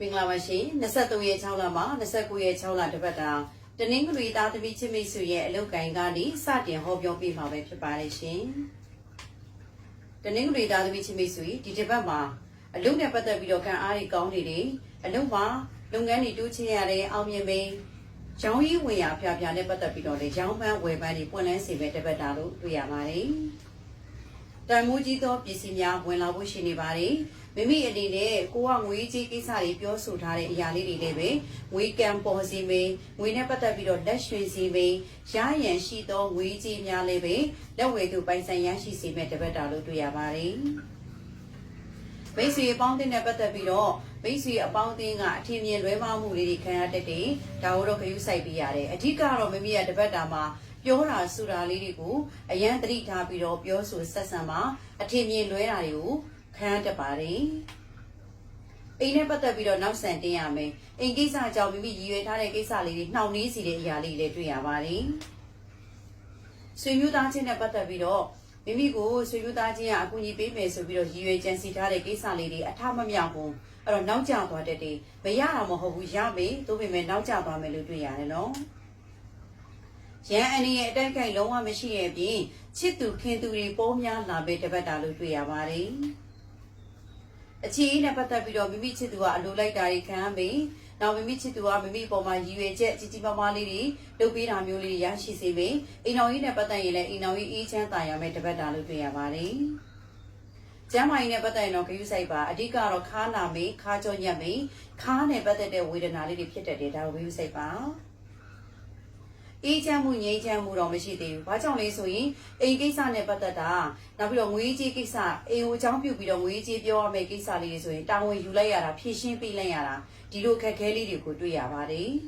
မင်္ဂလာပါရှင်23ရက်6လမှာ29ရက်6လတပတ်တာတနင်္ဂနွေသားသမီးချင်းမိတ်ဆွေရဲ့အလုပ်ကိုင်ကနေစတင်ဟောပြောပေးမှာပဲဖြစ်ပါတယ်ရှင်တနင်္ဂနွေသားသမီးချင်းမိတ်ဆွေဒီတစ်ပတ်မှာအလုပ်နဲ့ပတ်သက်ပြီးတော့ခံအားကြီးကောင်းနေတယ်အလုပ်မှာလုပ်ငန်းတွေတိုးချဲ့ရတယ်အောင်မြင်မယ်ရောင်းရည်ဝင်ရဖျားဖျားနဲ့ပတ်သက်ပြီးတော့လေရောင်းပန်းဝယ်ပန်းတွေပွင့်လန်းစေပဲတပတ်တာလို့တွေ့ရပါတယ်တန်မိုးကြီးသောပစ္စည်းများဝင်လာဖို့ရှိနေပါတယ် မိမိအနေနဲ့ကိုကငွေကြီးကိစ္စတွေပြောဆိုထားတဲ့အရာလေးတွေလည်းပဲငွေကံပေါ်စီမေးငွေနဲ့ပတ်သက်ပြီးတော့လက်ရွှေစီမေးရရန်ရှိသောငွေကြီးများလည်းပဲလက်ဝယ်သူပိုင်ဆိုင်ရရှိစေမဲ့တပတ်တာလို့တွေ့ရပါတယ်မိတ်ဆွေအပေါင်းအသင်းနဲ့ပတ်သက်ပြီးတော့မိတ်ဆွေအပေါင်းအသင်းကအထင်မြင်လွဲမှားမှုလေးတွေခံရတတ်တယ်ဒါကိုတော့ခရုစိုက်ပေးရတယ်အဓိကတော့မိမိရဲ့တပတ်တာမှာပြောတာဆိုတာလေးတွေကိုအရန်သတိထားပြီးတော့ပြောဆိုဆက်ဆံမှာအထင်မြင်လွဲတာတွေကို ခံရတတ်ပါတယ်အိမ်နဲ့ပတ်သက်ပြီးတော့နောက်ဆန်တင်ရမယ်အိမ်ကိစ္စကြောင့်မိမိရည်ရွယ်ထားတဲ့ကိစ္စလေးတွေနှောင့်နှေးစီတဲ့အရာလေးတွေလည်းတွေ့ရပါတယ်ဆွေမျိုးသားချင်းနဲ့ပတ်သက်ပြီးတော့မိမိကိုဆွေမျိုးသားချင်းကအကူအညီပေးမယ်ဆိုပြီးတော့ရည်ရွယ်ကြံစီထားတဲ့ကိစ္စလေးတွေအထမမြောက်ဘူးအဲ့တော့နောက်ကျသွားတတ်တယ်မရတာမဟုတ်ဘူးရမယ်သို့ပေမဲ့နောက်ကျသွားမယ်လို့တွေ့ရတယ်နော်ရန်အနေရဲ့အတိုက်ခိုက်လုံးဝမရှိရဲ့ပြင်ချစ်သူခင်သူတွေပိုးများလာပေတပတ်တာလို့တွေ့ရပါတယ် အခြေအနေနဲ့ပတ်သက်ပြီးတော့မိမိချစ်သူကအလိုလိုက်တာတွေခံရမယ်နောက်မိမိချစ်သူကမိမိပေါ်မှာရည်ရွယ်ချက်ကြီးကြီးမားမားလေးတွေလုပ်ပေးတာမျိုးလေးတွေရရှိစေမယ်အိမ်တော်ကြီးနဲ့ပတ်သက်ရင်လည်းအိမ်တော်ကြီးအေးချမ်းသာရမယ်တပတ်တာလို့တွေ့ရပါတယ်ကျမ်းမာရေးနဲ့ပတ်သက်ရင်တော့ဂရုစိုက်ပါအဓိကတော့ခါနာမေးခါကြောညက်မေးခါနဲ့ပတ်သက်တဲ့ဝေဒနာလေးတွေဖြစ်တတ်တယ်ဒါကိုဂရုစိုက်ပါ အေးချမ်းမှုငြိမ်းချမ်းမှုတော့မရှိသေးဘူး။ဘာကြောင့်လဲဆိုရင်အိမ်ကိစ္စနဲ့ပတ်သက်တာနောက်ပြီးတော့ငွေကြေးကိစ္စအိမ်ကိုအကြောင်းပြုပြီးတော့ငွေကြေးပြောရမယ့်ကိစ္စလေးတွေဆိုရင်တာဝန်ယူလိုက်ရတာဖြည့်ရှင်းပေးလိုက်ရတာဒီလိုခက်ခဲလေးတွေကိုတွေ့ရပါတယ်။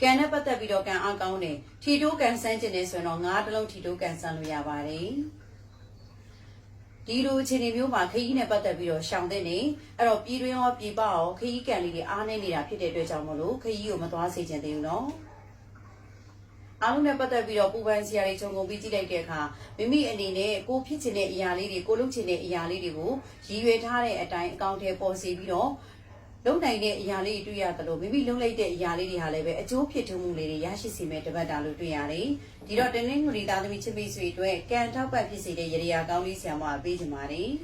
ကံနဲ့ပတ်သက်ပြီးတော့ကံအားကောင်းတယ်။ထီတိုးကံဆန်းကျင်နေဆိုရင်တော့ငါးတလုံးထီတိုးကံဆန်းလို့ရပါတယ်။ ဒီလိုအခြေအနေမျိုးမှာခရီးနဲ့ပတ်သက်ပြီးတော့ရှောင်တဲ့နေအဲ့တော့ပြည်တွင်းရောပြည်ပရောခရီးကံလေးတွေအားနေနေတာဖြစ်တဲ့အတွက်ကြောင့်မလို့ခရီးကိုမသွားစေချင်သေးဘူးနော်အားလုံးနဲ့ပတ်သက်ပြီးတော့ပူပန်စရာတွေခြုံငုံပြီးကြည့်လိုက်တဲ့အခါမိမိအနေနဲ့ကိုဖြစ်ချင်တဲ့အရာလေးတွေကိုလုပ်ချင်တဲ့အရာလေးတွေကိုရည်ရွယ်ထားတဲ့အတိုင်းအကောင့်ထဲပေါ်စီပြီးတော့ လုံနိုင်တဲ့အရာလေးတွေတွေ့ရတယ်လို့မိမိလုံလိုက်တဲ့အရာလေးတွေဟာလည်းပဲအကျိုးဖြစ်ထွန်းမှုလေးတွေရရှိစေမဲ့တပတ်တာလို့တွေ့ရတယ်။ဒီတော့တင်းတင်းငူရီသားသမီးချစ်မိတ်ဆွေအတွက်ကံထောက်ပတ်ဖြစ်စေတဲ့ရရာကောင်းလေးဆရာမပေးချင်ပါတယ်။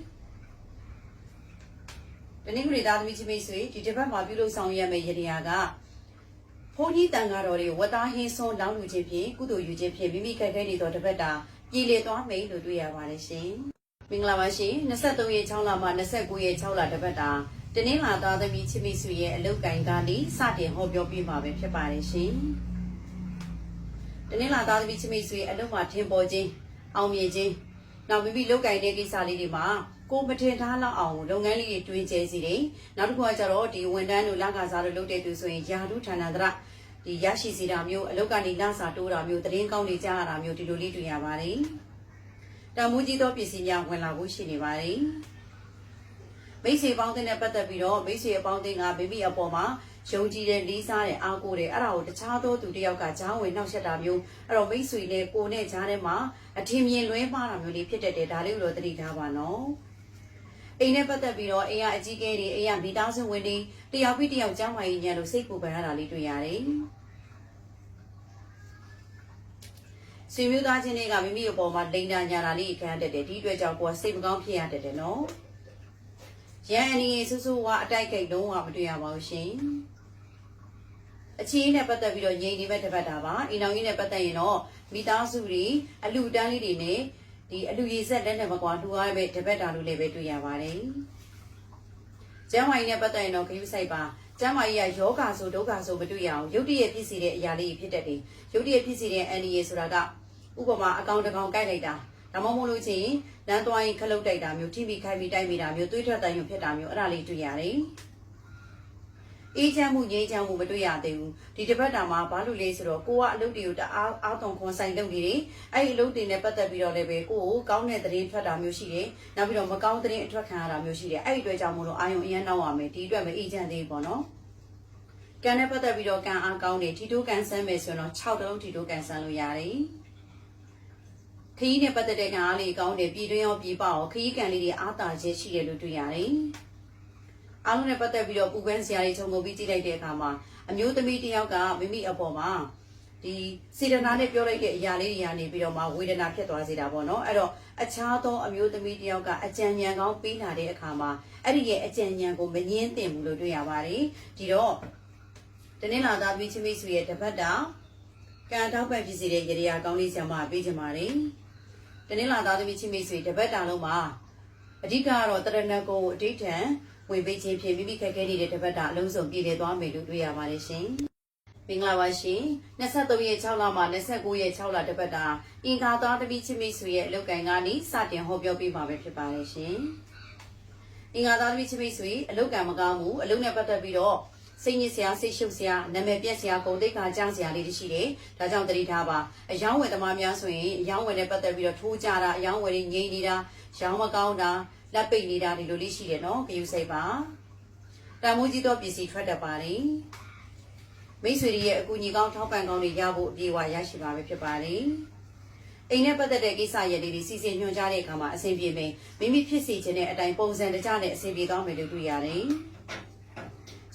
တင်းတင်းငူရီသားသမီးချစ်မိတ်ဆွေဒီတစ်ပတ်မှာပြုလုပ်ဆောင်ရမယ့်ရရာကဘုန်းကြီးတန်ဃာတော်တွေဝတ်သားဟင်းစွန်းလောင်းလူခြင်းဖြင့်ကုသိုလ်ယူခြင်းဖြင့်မိမိခိုက်ခဲနေသောတပတ်တာပြည်လေသွားမယ်လို့တွေ့ရပါတယ်ရှင်။မင်္ဂလာပါရှင်23ရက်6လမှ29ရက်6လတပတ်တာ တနင်္လာသားသမီးချစ်မိတ်ဆွေရဲ့အလုတ်ကင်ကနေစတင်ဟောပြောပြမှာပဲဖြစ်ပါတယ်ရှင်။တနင်္လာသားသမီးချစ်မိတ်ဆွေအလုတ်မှာထင်ပေါ်ခြင်းအောင်မြင်ခြင်းနောက်မိမိလုတ်ကင်တဲ့ကိစ္စလေးတွေမှာကိုမထင်ထားလောက်အောင်လုပ်ငန်းလေးတွေတွင်ကျဲစီတယ်။နောက်တစ်ခုကကျတော့ဒီဝန်တန်းတို့လကစားတို့လုပ်တဲ့သူဆိုရင်ယာတုဌာနန္တရဒီရရှိစီတာမျိုးအလုတ်ကနေလစာတိုးတာမျိုးသတင်းကောင်းတွေကြားရတာမျိုးဒီလိုလေးတွေ့ရပါတယ်။တမူးကြီးသောပစ္စည်းများဝင်လာဖို့ရှိနေပါတယ်။ မိတ်ဆွေပေါင်းတဲ့နဲ့ပတ်သက်ပြီးတော့မိတ်ဆွေအပေါင်းအသင်းကမိမိအပေါ်မှာယုံကြည်တဲ့လေးစားတဲ့အားကိုးတဲ့အဲ့ဒါကိုတခြားသောသူတစ်ယောက်ကဂျားဝင်နှောက်ယှက်တာမျိုးအဲ့တော့မိတ်ဆွေနဲ့ကိုနဲ့ဂျားထဲမှာအထင်မြင်လွဲမှားတာမျိုးလေးဖြစ်တတ်တယ်ဒါလေးကိုတော့သတိထားပါနော်အိမ်နဲ့ပတ်သက်ပြီးတော့အိမ်ကအကြီးကဲတွေအိမ်ကမိသားစုဝင်တွေတယောက်ပြီးတယောက်ကြားမှရင်ညံလို့စိတ်ပူပန်ရတာလေးတွေ့ရတယ်ဆွေမျိုးသားချင်းတွေကမိမိအပေါ်မှာလိန်တာညာတာလေးခံရတတ်တယ်ဒီအတွက်ကြောင့်ကိုယ်ကစိတ်မကောင်းဖြစ်ရတတ်တယ်နော် ရန်အနေဆူဆူဝါအတိုက်ခိုက်လုံးဝမတွေ့ရပါဘူးရှင်အချီးနဲ့ပတ်သက်ပြီးတော့ငြိမ်နေမဲ့တစ်ပတ်တာပါအိမ်တော်ကြီးနဲ့ပတ်သက်ရင်တော့မိသားစုတွေအလူတန်းလေးတွေနဲ့ဒီအလူရည်ဆက်လက်နဲ့မကွာထူရမဲ့တစ်ပတ်တာလို့လည်းပဲတွေ့ရပါတယ်ကျမ်းမာရေးနဲ့ပတ်သက်ရင်တော့ခရုစိုက်ပါကျမ်းမာရေးကယောဂါဆိုဒုက္ခဆိုမတွေ့ရအောင်ရုပ်တရက်ဖြစ်စီတဲ့အရာလေးဖြစ်တတ်တယ်ရုပ်တရက်ဖြစ်စီတဲ့အန်ဒီရေဆိုတာကဥပမာအကောင်တကောင်ကိုက်လိုက်တာ ဒါမှမဟုတ်လို့ချင်းလမ်းသွားရင်ခလုတ်တိုက်တာမျိုးထိမိခိုက်မိတိုက်မိတာမျိုးသွေးထွက်တန်ရုံဖြစ်တာမျိုးအဲ့ဒါလေးတွေ့ရတယ်။အေးချမ်းမှုငြိမ်းချမ်းမှုမတွေ့ရသေးဘူး။ဒီတစ်ပတ်တာမှာဘာလို့လဲဆိုတော့ကိုကအလုပ်တွေကိုတအားအားသွန်ခွန်ဆိုင်လုပ်နေတယ်။အဲ့ဒီအလုပ်တွေနဲ့ပတ်သက်ပြီးတော့လည်းပဲကိုကိုကောင်းတဲ့သတင်းထွက်တာမျိုးရှိတယ်။နောက်ပြီးတော့မကောင်းသတင်းအထွက်ခံရတာမျိုးရှိတယ်။အဲ့ဒီအတွက်ကြောင့်မို့လို့အာယုံအရင်နောက်ရမယ်။ဒီအတွက်မအေးချမ်းသေးဘူးပေါ့နော်။ကံနဲ့ပတ်သက်ပြီးတော့ကံအားကောင်းတယ်ထီတိုးကန်ဆန်းမယ်ဆိုတော့6တလုံးထီတိုးကန်ဆန်းလို့ရတယ်။ ခရီးနဲ့ပတ်သက်တဲ့ကံအားလေးကောင်းတယ်ပြည်တွင်းရောပြည်ပရောခရီးကံလေးတွေအားတာချက်ရှိတယ်လို့တွေ့ရတယ်အားလုံးနဲ့ပတ်သက်ပြီးတော့ပူပန်းစရာတွေခြုံငုံပြီးကြည့်လိုက်တဲ့အခါမှာအမျိုးသမီးတစ်ယောက်ကမိမိအပေါ်မှာဒီစေတနာနဲ့ပြောလိုက်တဲ့အရာလေးတွေကနေပြီးတော့မှဝေဒနာဖြစ်သွားစေတာပေါ့နော်အဲ့တော့အခြားသောအမျိုးသမီးတစ်ယောက်ကအကြံဉာဏ်ကောင်းပေးလာတဲ့အခါမှာအဲ့ဒီရဲ့အကြံဉာဏ်ကိုမငင်းသင့်ဘူးလို့တွေ့ရပါတယ်ဒီတော့တနင်္လာသားပြီးချင်းမိတ်ဆွေရဲ့တပတ်တာကံတောက်ပတ်ဖြစ်စေတဲ့ရေရာကောင်းလေးဆံမပေးကြပါမယ် တနင်္လာသားသမီးချင်းမိတ်ဆွေတပတ်တာလုံးမှာအဓိကကတော့တရဏဂုံကိုအဋိဌံဝင်ပေးခြင်းဖြင့်မိမိခက်ခဲနေတဲ့တပတ်တာအလုံးစုံပြည့်လည်သွားမယ်လို့တွေ့ရပါတယ်ရှင်မင်္ဂလာပါရှင်23ရက်6လမှ29ရက်6လတပတ်တာအင်္ဂါသားသမီးချင်းမိတ်ဆွေရဲ့အလုပ်ကိုင်ကနေစတင်ဟောပြောပေးမှာပဲဖြစ်ပါတယ်ရှင်အင်္ဂါသားသမီးချင်းမိတ်ဆွေအလုပ်ကံမကောင်းဘူးအလုပ်နဲ့ပတ်သက်ပြီးတော့ စိတ်ညစ်စရာစိတ်ရှုပ်စရာနာမည်ပြက်စရာဂုဏ်သိက္ခာကျစရာလေးတွေရှိတယ်။ဒါကြောင့်တတိထားပါအယောင်းဝယ်သမားများဆိုရင်အယောင်းဝယ်နဲ့ပတ်သက်ပြီးတော့ထိုးကြတာအယောင်းဝယ်တွေငြိမ့်နေတာရောင်းမကောင်းတာလက်ပိတ်နေတာဒီလိုလေးရှိတယ်နော်။ကြယူစိတ်ပါ။တန်မိုးကြီးသောပစ္စည်းထွက်တတ်ပါလေ။မိတ်ဆွေတွေရဲ့အကူအညီကောင်းထောက်ပံ့ကောင်းတွေရဖို့အပြေအဝရရှိပါပဲဖြစ်ပါလေ။အိမ်နဲ့ပတ်သက်တဲ့ကိစ္စရပ်လေးတွေစီစဉ်ညွှန်ကြားတဲ့အခါမှာအဆင်ပြေမယ်မိမိဖြစ်စီခြင်းတဲ့အတိုင်းပုံစံတကျနဲ့အဆင်ပြေသွားမယ်လို့တွေ့ရတယ်။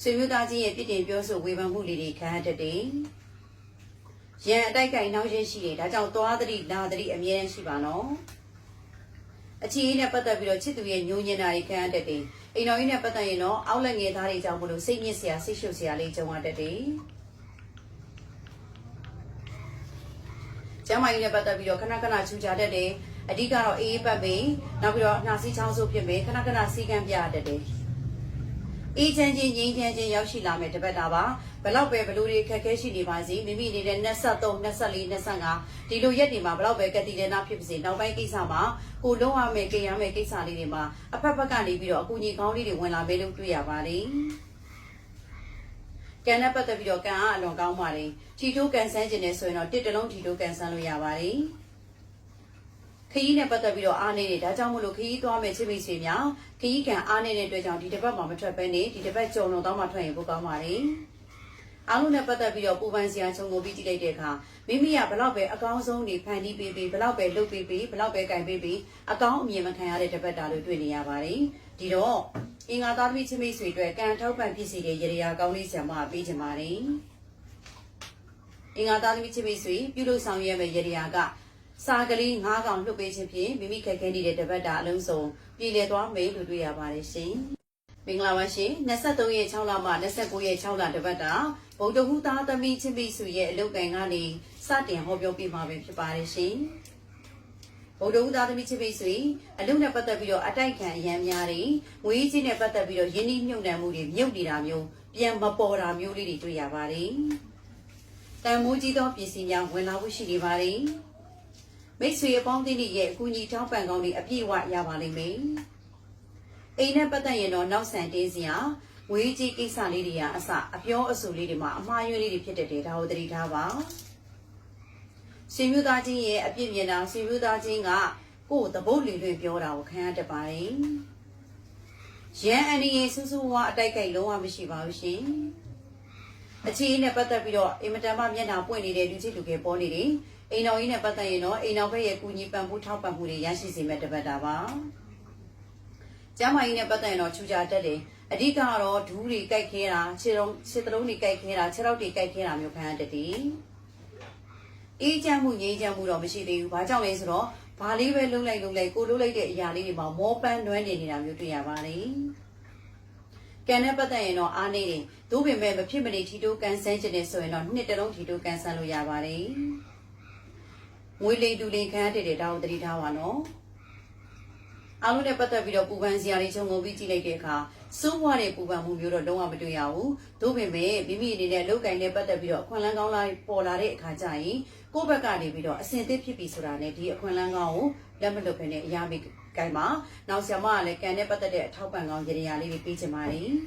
ဆွေမျိုးသားချင်းရဲ့ပြစ်တင်ပြောဆိုဝေဖန်မှုလေးတွေခံရတတ်တယ်။ရန်အတိုက်ကင်နောက်ရရှိတယ်ဒါကြောင့်သွားသတိလာသတိအမြဲတမ်းရှိပါနော်။အချီးနဲ့ပတ်သက်ပြီးတော့ချစ်သူရဲ့ညှိုးညင်တာတွေခံရတတ်တယ်။အိမ်တော်ကြီးနဲ့ပတ်သက်ရင်တော့အောက်လက်ငယ်သားတွေကြောင့်မလို့စိတ်ညစ်စရာစိတ်ရှုပ်စရာလေးကြုံရတတ်တယ်။ကျမ်းမာရေးနဲ့ပတ်သက်ပြီးတော့ခဏခဏချူချတတ်တယ်အဓိကတော့အေးပတ်ပင်နောက်ပြီးတော့နှာစီးချောင်းဆိုးဖြစ်မယ်ခဏခဏစီးကမ်းပြရတတ်တယ် အေးချမ်းချင်းငြိမ်းချမ်းချင်းရောက်ရှိလာမယ်တပတ်တာပါဘလောက်ပဲဘလူတွေခက်ခဲရှိနေပါစေမိမိနေတဲ့23 24 25ဒီလိုရက်တွေမှာဘလောက်ပဲကတိရနာဖြစ်ပါစေနောက်ပိုင်းကိစ္စမှာကိုလုံးဝမယ်ကြင်ရမယ်ကိစ္စလေးတွေမှာအဖက်ဖက်ကနေပြီးတော့အကူအညီကောင်းလေးတွေဝင်လာမယ်လို့တွေ့ရပါတယ်ကံနဲ့ပတ်သက်ပြီးတော့ကံအားအလွန်ကောင်းပါတယ်ထီထိုးကန်ဆန်းခြင်းနဲ့ဆိုရင်တော့တစ်တလုံးထီထိုးကန်ဆန်းလို့ရပါတယ် ခရီးနဲ့ပတ်သက်ပြီးတော့အားနေတယ်ဒါကြောင့်မို့လို့ခရီးသွားမယ်ချစ်မိတ်ဆွေများခရီးကံအားနေတဲ့အတွက်ကြောင့်ဒီတစ်ပတ်မှာမထွက်ဘဲနေဒီတစ်ပတ်ကြုံလုံးတော့မှထွက်ရင်ပိုကောင်းပါတယ်အားလုံးနဲ့ပတ်သက်ပြီးတော့ပူပန်စရာခြုံငုံပြီးကြည့်လိုက်တဲ့အခါမိမိကဘလောက်ပဲအကောင်းဆုံးနေဖန်တီးပေးပေးဘလောက်ပဲလုပ်ပေးပေးဘလောက်ပဲကင်ပေးပေးအကောင်းအမြင်မခံရတဲ့တစ်ပတ်တာလို့တွေ့နေရပါတယ်ဒီတော့အင်္ဂါသားသမီးချင်းမိတ်ဆွေတို့ကံထောက်ပံ့ဖြစ်စီတဲ့ရေရာကောင်းလေးဆံမပေးချင်ပါတယ်အင်္ဂါသားသမီးချင်းမိတ်ဆွေပြုလုပ်ဆောင်ရမယ့်ရေရာက စာကလေး၅កောင်လွှတ်ပေးခြင်းဖြင့်မိမိခက်ခဲနေတဲ့တပတ်တာအလုံးစုံပြည်လည်သွားမယ်လို့တွေ့ရပါတယ်ရှင်။မင်္ဂလာပါရှင်23ရက်6လမှ29ရက်6လတပတ်တာဗုဒ္ဓဟူသားသမီးချင်းမိတ်ဆွေရဲ့အလုပ်ကံကနေစတင်ဟောပြောပြမှာပဲဖြစ်ပါတယ်ရှင်။ဗုဒ္ဓဟူသားသမီးချင်းမိတ်ဆွေအလုပ်နဲ့ပတ်သက်ပြီးတော့အတိုက်ခံအရန်များတွေငွေကြီးနဲ့ပတ်သက်ပြီးတော့ယင်းနှိမ့်မြုပ်နှံမှုတွေမြုပ်နေတာမျိုးပြန်မပေါ်တာမျိုးလေးတွေတွေ့ရပါတယ်။တန်မိုးကြီးသောပစ္စည်းများဝင်လာဖို့ရှိနေပါတယ်။ မိတ်ဆွေအပေါင်းအသင်းတွေရဲ့အကူအညီထောက်ပံ့ကောင်းတွေအပြည့်အဝရပါလိမ့်မယ်။အိမ်နဲ့ပတ်သက်ရင်တော့နောက်ဆန်တင်းစရာငွေကြီးကိစ္စလေးတွေကအစအပြောအဆိုလေးတွေမှာအမှားယွင်းလေးတွေဖြစ်တဲ့ဒါကိုသတိထားပါ။ဆွေမျိုးသားချင်းရဲ့အပြစ်မြင်တာဆွေမျိုးသားချင်းကကိုယ်သဘုတ်လီလွင်ပြောတာကိုခံရတတ်ပါတယ်။ရန်အန်ဒီရဲ့ဆူဆူဝါအတိုက်ခိုက်လုံးဝမရှိပါဘူးရှင်။အခြေအနေနဲ့ပတ်သက်ပြီးတော့အင်မတန်မှမျက်နှာပွင့်နေတဲ့လူချစ်လူငယ်ပေါ်နေတယ်။ အိမ်တော်ကြီးနဲ့ပတ်သက်ရင်တော့အိမ်တော်ဘက်ရဲ့ကူညီပံ့ပိုးထောက်ပံ့မှုတွေရရှိစေမဲ့တပတ်တာပါ။ကျမ်းမာရေးနဲ့ပတ်သက်ရင်တော့ချူချာတက်တယ်။အဓိကတော့ဒူးတွေကြိုက်ခဲတာခြေတော်ခြေသလုံးတွေကြိုက်ခဲတာခြေထောက်တွေကြိုက်ခဲတာမျိုးခံရတတ်တယ်။အေးချမ်းမှုငြိမ်းချမ်းမှုတော့မရှိသေးဘူး။ဘာကြောင့်လဲဆိုတော့ဘာလေးပဲလုံးလိုက်လုံးလိုက်ကိုလုံးလိုက်တဲ့အရာလေးတွေမှာမောပန်းနွမ်းနေနေတာမျိုးတွေ့ရပါတယ်။ကန်နဲ့ပတ်သက်ရင်တော့အားနေတယ်။သို့ပေမဲ့မဖြစ်မနေထီတိုးကန်ဆန်းခြင်းနဲ့ဆိုရင်တော့နှစ်တလုံးထီတိုးကန်ဆန်းလို့ရပါတယ်။ ငွေလိမ်တူလိမ်ခံရတဲ့ဒါကိုတတိထားပါနော်အားလုံးနဲ့ပတ်သက်ပြီးတော့ပူပန်စရာတွေခြုံငုံပြီးကြည့်လိုက်တဲ့အခါစိုးဝါတဲ့ပူပန်မှုမျိုးတော့လုံးဝမတွေ့ရဘူး။သို့ပေမဲ့မိမိအနေနဲ့လောက်ကင်နဲ့ပတ်သက်ပြီးတော့အခွင့်အလမ်းကောင်းလာပေါ်လာတဲ့အခါကျရင်ကိုယ့်ဘက်ကနေပြီးတော့အစင်သစ်ဖြစ်ပြီဆိုတာနဲ့ဒီအခွင့်အလမ်းကောင်းကိုလက်မလွတ်ဖ ೇನೆ အရာမိကိုင်မှာနောက်ဆရာမကလည်းကန်နဲ့ပတ်သက်တဲ့အထောက်ပံ့ကောင်းကြရာလေးတွေပေးချင်ပါတယ်။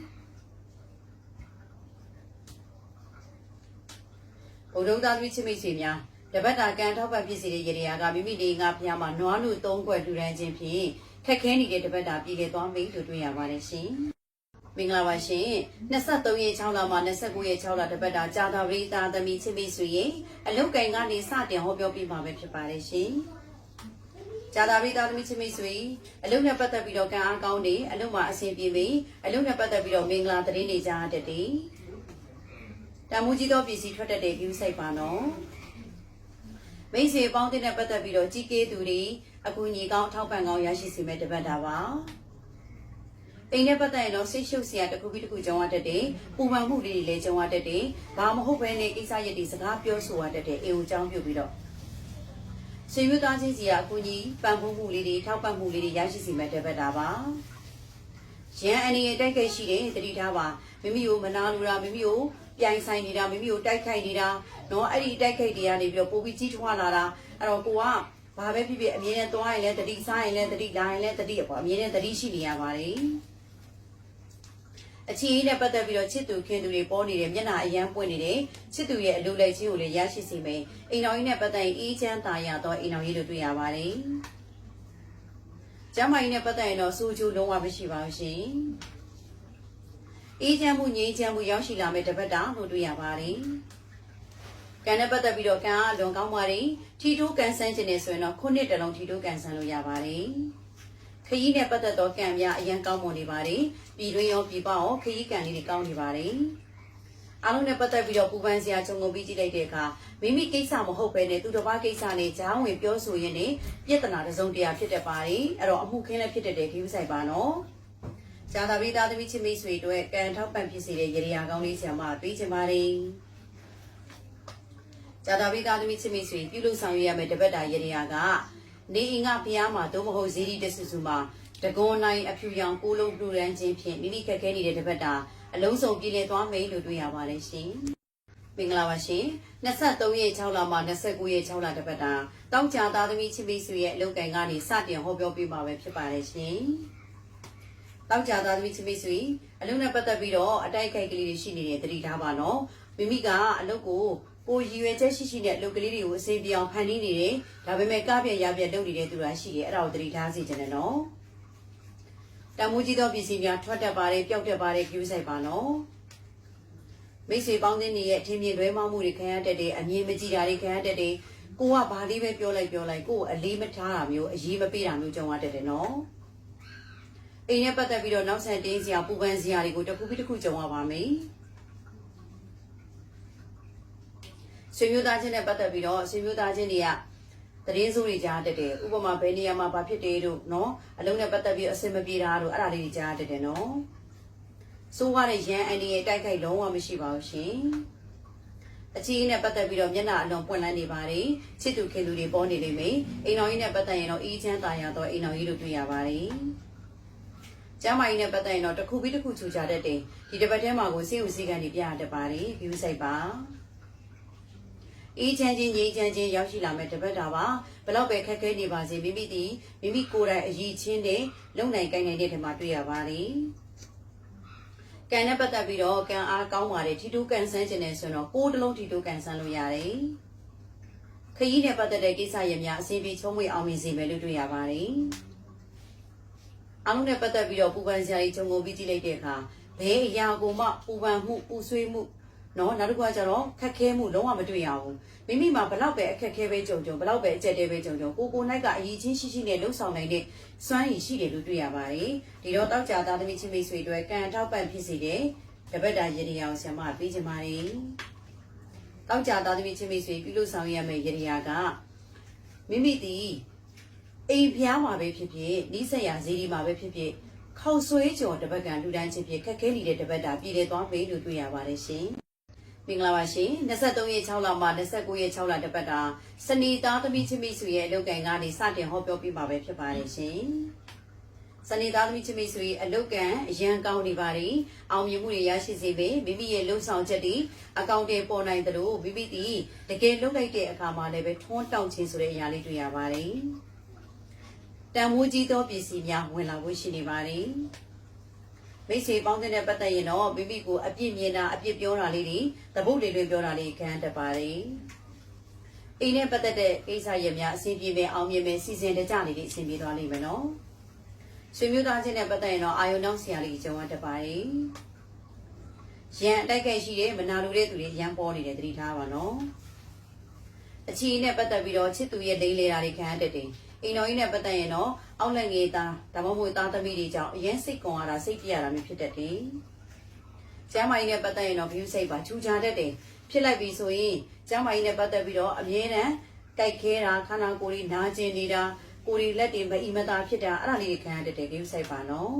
ဘုဒ္ဓသာသမီချစ်မိတ်ဆွေများ တပတ်တာကံထောက်ပံ့ဖြစ်စေတဲ့ရေရာကမိမိလေးငါဖျားမှာနွားနုသုံးခွက်လှူဒန်းခြင်းဖြင့်ခက်ခဲနေတဲ့တပတ်တာပြည်လေသွားပြီလို့တွေ့ရပါတယ်ရှင်။မင်္ဂလာပါရှင်။23ရက်6လမှ29ရက်6လတပတ်တာကြာသာပရိသာသမီချစ်မိတ်ဆွေရဲ့အလုတ်ကင်ကနေစတင်ဟောပြောပြမှာပဲဖြစ်ပါတယ်ရှင်။ဂျာတာပိသားသမီးချင်းမိတ်ဆွေအလုံးနဲ့ပတ်သက်ပြီးတော့ကံအားကောင်းနေအလုံးမှာအဆင်ပြေပြီအလုံးနဲ့ပတ်သက်ပြီးတော့မင်္ဂလာသတင်းတွေကြားတတ်တယ်တမူကြီးသောပစ္စည်းထွက်တတ်တဲ့ view site ပါနော် မိတ်ဆွေပေါင်းတဲ့နဲ့ပတ်သက်ပြီးတော့ကြီးကေးသူတွေအကူအညီကောင်းအထောက်ပံ့ကောင်းရရှိစေမဲ့တပတ်တာပါအိမ်နဲ့ပတ်သက်ရင်တော့ဆိတ်ရှုပ်စရာတစ်ခုပြီးတစ်ခုကြုံရတတ်တယ်ပူပန်မှုတွေလည်းကြုံရတတ်တယ်ဘာမဟုတ်ဘဲနဲ့ကိစ္စရက်တွေစကားပြောဆိုရတတ်တယ်အေကိုအကြောင်းပြုပြီးတော့ဆွေမျိုးသားချင်းစီကအကူကြီးပံ့ပိုးမှုလေးတွေထောက်ပံ့မှုလေးတွေရရှိစီမဲ့တပတ်တာပါရန်အနေနဲ့တိုက်ခိုက်ရှိတယ်တတိထားပါမိမိကိုမနာလိုတာမိမိကို ပြိုင်ဆိုင်နေတာမိမိကိုတိုက်ခိုက်နေတာเนาะအဲ့ဒီတိုက်ခိုက်တွေကနေပြီးတော့ပိုပြီးကြီးထွားလာတာအဲ့တော့ကိုကဘာပဲဖြစ်ဖြစ်အမြဲတမ်းသွားရင်လည်းတတိစားရင်လည်းတတိလာရင်လည်းတတိပေါ့အမြဲတမ်းတတိရှိနေရပါတယ်အချီနဲ့ပတ်သက်ပြီးတော့ချစ်သူခင်သူတွေပေါ်နေတယ်မျက်နှာအယမ်းပွင့်နေတယ်ချစ်သူရဲ့အလိုလိုက်ချင်းကိုလည်းရရှိစေမယ်အိမ်တော်ကြီးနဲ့ပတ်သက်ရင်အေးချမ်းသာရတော့အိမ်တော်ကြီးတို့တွေ့ရပါတယ်ကျမ်းမာရေးနဲ့ပတ်သက်ရင်တော့စူးချိုးလုံးဝမရှိပါဘူးရှင် အေးချမ်းမှုငြိမ်းချမ်းမှုရောက်ရှိလာမယ့်တပတ်တာလို့တွေ့ရပါတယ်ကံနဲ့ပတ်သက်ပြီးတော့ကံအားလွန်ကောင်းပါတယ်ထီတိုးကန်ဆန်းခြင်းနဲ့ဆိုရင်တော့ခုနှစ်တလုံးထီတိုးကန်ဆန်းလို့ရပါတယ်ခရီးနဲ့ပတ်သက်သောကံများအရန်ကောင်းမွန်နေပါတယ်ပြည်တွင်းရောပြည်ပရောခရီးကံလေးတွေကောင်းနေပါတယ်အားလုံးနဲ့ပတ်သက်ပြီးတော့ပူပန်စရာခြုံငုံပြီးကြည့်လိုက်တဲ့အခါမိမိကိစ္စမဟုတ်ဘဲနဲ့သူတစ်ပါးကိစ္စနဲ့ကြားဝင်ပြောဆိုရင်းနဲ့ပြဿနာတစ်စုံတရာဖြစ်တတ်ပါတယ်အဲ့တော့အမှုခင်းလည်းဖြစ်တတ်တဲ့ဒီဥဆိုင်ပါနော် ဇာတာပိသားသမီးချင်းမိတ်ဆွေတို့ကံထောက်ပံ့ဖြစ်စေတဲ့ရေရာကောင်းလေးဆရာမတွေးချင်ပါတယ်ဇာတာပိသားသမီးချင်းမိတ်ဆွေပြုလုပ်ဆောင်ရွက်ရမယ့်တပတ်တာရေရာကနေအင်ကဖျားမှာသို့မဟုတ်ဇီဒီတဆူဆူမှာတကွန်နိုင်အဖြူရောင်ကိုလုံးပလူရန်ချင်းဖြင့်မိမိခက်ခဲနေတဲ့တပတ်တာအလုံးစုံပြည်လည်သွားမယ်လို့တွေ့ရပါတယ်ရှင်မင်္ဂလာပါရှင်23ရက်6လမှ29ရက်6လတပတ်တာတောက်ကြသားသမီးချင်းမိတ်ဆွေရဲ့အလုပ်ကံကနေစတင်ဟောပြောပေးမှာပဲဖြစ်ပါတယ်ရှင် တောက်ကြသားသမီးချင်းမိတ်ဆွေအလုပ်နဲ့ပတ်သက်ပြီးတော့အတိုက်ခိုက်ကလေးတွေရှိနေတဲ့တတိထားပါနော်မိမိကအလုပ်ကိုကိုရည်ရွယ်ချက်ရှိရှိနဲ့အလုပ်ကလေးတွေကိုအစိမ်းပြောင်ဖန်တီးနေတယ်ဒါပေမဲ့ကပြက်ရပြက်လုပ်နေတဲ့သူတွေရှိတယ်အဲ့ဒါကိုတတိထားစီခြင်းနဲ့နော်တမိုးကြီးသောပစ္စည်းများထွက်တတ်ပါတယ်ပျောက်တတ်ပါတယ်ကျူးဆိုင်ပါနော်မိတ်ဆွေပေါင်းသင်းတွေရဲ့အထင်မြင်လွဲမှားမှုတွေခံရတတ်တယ်အမြင်မကြည့်တာတွေခံရတတ်တယ်ကိုကဘာလေးပဲပြောလိုက်ပြောလိုက်ကိုကိုအလေးမထားတာမျိုးအရေးမပေးတာမျိုးကြုံရတတ်တယ်နော် အိမ်နဲ့ပတ်သက်ပြီးတော့နောက်ဆက်တင်းစရာပူပန်စရာတွေကိုတစ်ခုပြီးတစ်ခုကြုံရပါမယ်ဆွေမျိုးသားချင်းနဲ့ပတ်သက်ပြီးတော့ဆွေမျိုးသားချင်းတွေကသတင်းစိုးတွေကြားတတ်တယ်ဥပမာဘယ်နေရာမှာဘာဖြစ်တယ်တို့နော်အလုံးနဲ့ပတ်သက်ပြီးအဆင်မပြေတာတို့အဲ့ဒါလေးတွေကြားတတ်တယ်နော်စိုးရတဲ့ရန်အန်ဒီရဲ့တိုက်ခိုက်လုံးဝမရှိပါဘူးရှင်အချီးနဲ့ပတ်သက်ပြီးတော့မျက်နှာအလွန်ပွင့်လန်းနေပါတယ်ချစ်သူခင်သူတွေပေါ်နေလိမ့်မယ်အိမ်တော်ကြီးနဲ့ပတ်သက်ရင်တော့အေးချမ်းသာရတော့အိမ်တော်ကြီးတို့တွေ့ရပါတယ် ကျမ်းမာရေးနဲ့ပတ်သက်ရင်တော့တစ်ခုပြီးတစ်ခုချူချတတ်တယ်ဒီတစ်ပတ်ထဲမှာကိုစိတ်ဥစည်းကန်တွေပြရတတ်ပါတယ် view site ပါအေးချမ်းချင်းငြိမ်းချမ်းချင်းရောက်ရှိလာမဲ့တပတ်တာပါဘလောက်ပဲခက်ခဲနေပါစေမိမိဒီမိမိကိုယ်တိုင်အည်ချင်းနဲ့လုံနိုင်ကိုင်းနိုင်တဲ့ထဲမှာတွေ့ရပါတယ်ကံနဲ့ပတ်သက်ပြီးတော့ကံအားကောင်းပါတယ်ထီတိုးကန်ဆန်းခြင်းနဲ့ဆိုတော့ကိုယ်တစ်လုံးထီတိုးကန်ဆန်းလို့ရတယ်ခရီးနဲ့ပတ်သက်တဲ့ကိစ္စရများအစီအပြေချုံးမွေအောင်မြင်စေမယ်လို့တွေ့ရပါတယ် အောင်နဲ့ပတ်သက်ပြီးတော့ပူပန်စရာကြီးဂျုံကုန်ပြီးကြည့်လိုက်တဲ့အခါဘယ်အရာကိုမှပူပန်မှုပူဆွေးမှုနော်နောက်တစ်ခုကကျတော့ခက်ခဲမှုလုံးဝမတွေ့ရဘူးမိမိမှာဘလောက်ပဲအခက်ခဲပဲကြုံကြုံဘလောက်ပဲအကျက်တဲပဲကြုံကြုံကိုကိုနိုင်ကအရေးချင်းရှိရှိနဲ့လှုပ်ဆောင်နိုင်တဲ့စွမ်းရည်ရှိတယ်လို့တွေ့ရပါတယ်ဒီတော့တောက်ကြသားသမီးချင်းမိတ်ဆွေတွေကံထောက်ပံ့ဖြစ်စေတဲ့တပတ်တာရေဒီယာကိုဆရာမပေးချင်ပါတယ်တောက်ကြသားသမီးချင်းမိတ်ဆွေပြုလို့ဆောင်ရမယ့်ရေဒီယာကမိမိဒီ အိမ်ဖျားမှာပဲဖြစ်ဖြစ်နီးစက်ရဈေးဒီမှာပဲဖြစ်ဖြစ်ခောက်ဆွဲကြော်တပတ်ကံလူတိုင်းချင်းဖြစ်ခက်ခဲနေတဲ့တပတ်တာပြည်လေသွားပေးလို့တွေ့ရပါတယ်ရှင်မင်္ဂလာပါရှင်23ရက်6လမှ29ရက်6လတပတ်တာစနေသားသမီးချင်းမိတ်ဆွေရဲ့အလုပ်ကံကနေစတင်ဟောပြောပြပါပဲဖြစ်ပါတယ်ရှင်စနေသားသမီးချင်းမိတ်ဆွေအလုပ်ကံအရန်ကောင်းနေပါတယ်အောင်မြင်မှုတွေရရှိစေပေမိမိရဲ့လှုပ်ဆောင်ချက်တွေအကောင့်တွေပေါ်နိုင်သလိုမိမိဒီတကယ်လုပ်လိုက်တဲ့အခါမှာလည်းပဲထွန်းတောင့်ခြင်းဆိုတဲ့အရာလေးတွေ့ရပါတယ် တန်မိုးကြီးသောပစ္စည်းများဝင်လာဖို့ရှိနေပါတယ်မိတ်ဆွေပေါင်းတဲ့ပတ်သက်ရင်တော့မိမိကိုအပြစ်မြင်တာအပြစ်ပြောတာလေးတွေတပုတ်လေးတွေပြောတာလေးခံတတ်ပါတယ်အိမ်နဲ့ပတ်သက်တဲ့ကိစ္စရများအဆင်ပြေမယ်အောင်မြင်မယ်စီစဉ်တကြလေးတွေအဆင်ပြေသွားလိမ့်မယ်နော်ဆွေမျိုးသားချင်းနဲ့ပတ်သက်ရင်တော့အာယုံနောက်ဆရာလေးကြုံရတတ်ပါတယ်ရန်အတိုက်ခိုက်ရှိတဲ့မနာလိုတဲ့သူတွေရန်ပေါ်နေတယ်သတိထားပါနော်အချီနဲ့ပတ်သက်ပြီးတော့ချစ်သူရဲ့လိမ့်လေတာတွေခံရတတ်တယ် အိမ်တော်ကြီးနဲ့ပတ်သက်ရင်တော့အောက်လက်ငယ်သားဒါမှမဟုတ်သားသမီးတွေကြောင့်အရင်စိတ်ကွန်ရတာစိတ်ပြရတာမျိုးဖြစ်တတ်တယ်ကျမ်းမာရေးနဲ့ပတ်သက်ရင်တော့ view စိတ်ပါချူချာတတ်တယ်ဖြစ်လိုက်ပြီဆိုရင်ကျမ်းမာရေးနဲ့ပတ်သက်ပြီးတော့အမြဲတမ်းကြိုက်ခဲတာခန္ဓာကိုယ်ကြီးနာကျင်နေတာကိုယ်ကြီးလက်တွေမအီမသာဖြစ်တာအဲ့ဒါလေးတွေခံရတတ်တယ် view စိတ်ပါနော်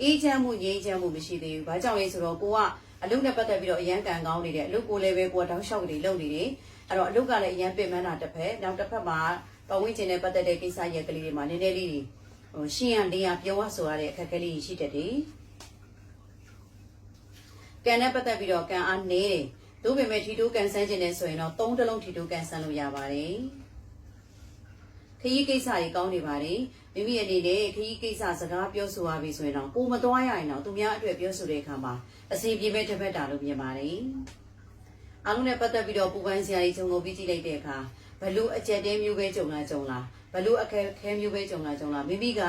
အေးချမ်းမှုငြိမ်းချမ်းမှုမရှိသေးဘူး။ဘာကြောင့်လဲဆိုတော့ကိုကအလုပ်နဲ့ပတ်သက်ပြီးတော့အရန်ကန်ကောင်းနေတယ်အလုပ်ကိုလည်းပဲကိုကတောင်းလျှောက်တွေလုပ်နေတယ်။ အဲ့တော့အလုပ်ကလည်းအရန်ပင်ပန်းတာတစ်ဖက်နောက်တစ်ဖက်မှာပတ်ဝန်းကျင်နဲ့ပတ်သက်တဲ့ကိစ္စရက်ကလေးတွေမှာနည်းနည်းလေးတွေဟိုရှင်းရလေးရပြောရဆိုရတဲ့အခက်အခဲလေးရှိတတ်တယ်။ကန်နဲ့ပတ်သက်ပြီးတော့ကန်အားနေတယ်။သို့ပေမဲ့ထီတိုးကန်ဆန်းခြင်းနဲ့ဆိုရင်တော့သုံးတလုံးထီတိုးကန်ဆန်းလို့ရပါတယ်။ခရီးကိစ္စတွေကောင်းနေပါတယ်မိမိအနေနဲ့ခရီးကိစ္စစကားပြောဆိုရပြီဆိုရင်တော့ကိုမသွားရရင်တော့သူများအတွက်ပြောဆိုတဲ့အခါမှာအစီအပြေမဲ့တစ်ဖက်တာလို့မြင်ပါတယ် အားလုံးနဲ့ပတ်သက်ပြီးတော့ပူပန်းစရာတွေခြုံငုံပြီးကြည့်လိုက်တဲ့အခါဘလို့အကြက်တဲမျိုးပဲကြုံလာကြုံလာဘလို့အခက်ခဲမျိုးပဲကြုံလာကြုံလာမိမိက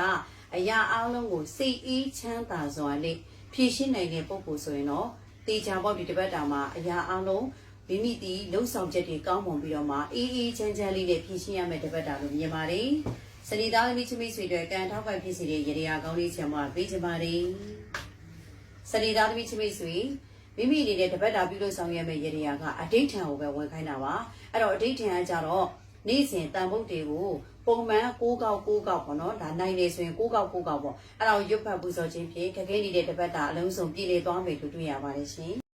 အရာအားလုံးကိုစိတ်အေးချမ်းသာစွာနဲ့ဖြည့်ရှင်းနိုင်တဲ့ပုံကိုဆိုရင်တော့တေချာပေါက်ဒီတစ်ပတ်တာမှာအရာအားလုံးမိမိဒီလှုပ်ဆောင်ချက်တွေကောင်းမွန်ပြီးတော့မှအေးအေးချမ်းချမ်းလေးနဲ့ဖြည့်ရှင်းရမယ်တပတ်တာလို့မြင်ပါတယ်။စနေသားသမီးချမိတ်ဆွေတွေကကန်ထောက်ပိုက်ဖြစ်စီတဲ့ရေရာကောင်းလေးချမ်းမပေးချင်ပါတယ်။စနေသားသမီးချမိတ်ဆွေ မိမိအနေနဲ့တပတ်တာပြုလို့ဆောင်ရမယ့်ရေရာကအဋိဋ္ဌံကိုပဲဝင်ခိုင်းတာပါ။အဲ့တော့အဋိဋ္ဌံကကြတော့နေ့စဉ်တန်ဖို့တွေကိုပုံမှန်6ကောက်6ကောက်ပေါ့နော်ဒါနိုင်နေဆိုရင်6ကောက်6ကောက်ပေါ့အဲ့ဒါကိုရွတ်ဖတ်ပူဇော်ခြင်းဖြင့်ခက်ခဲနေတဲ့တပတ်တာအလုံးစုံပြည်လေသွားမယ်လို့တွေ့ရပါတယ်ရှင်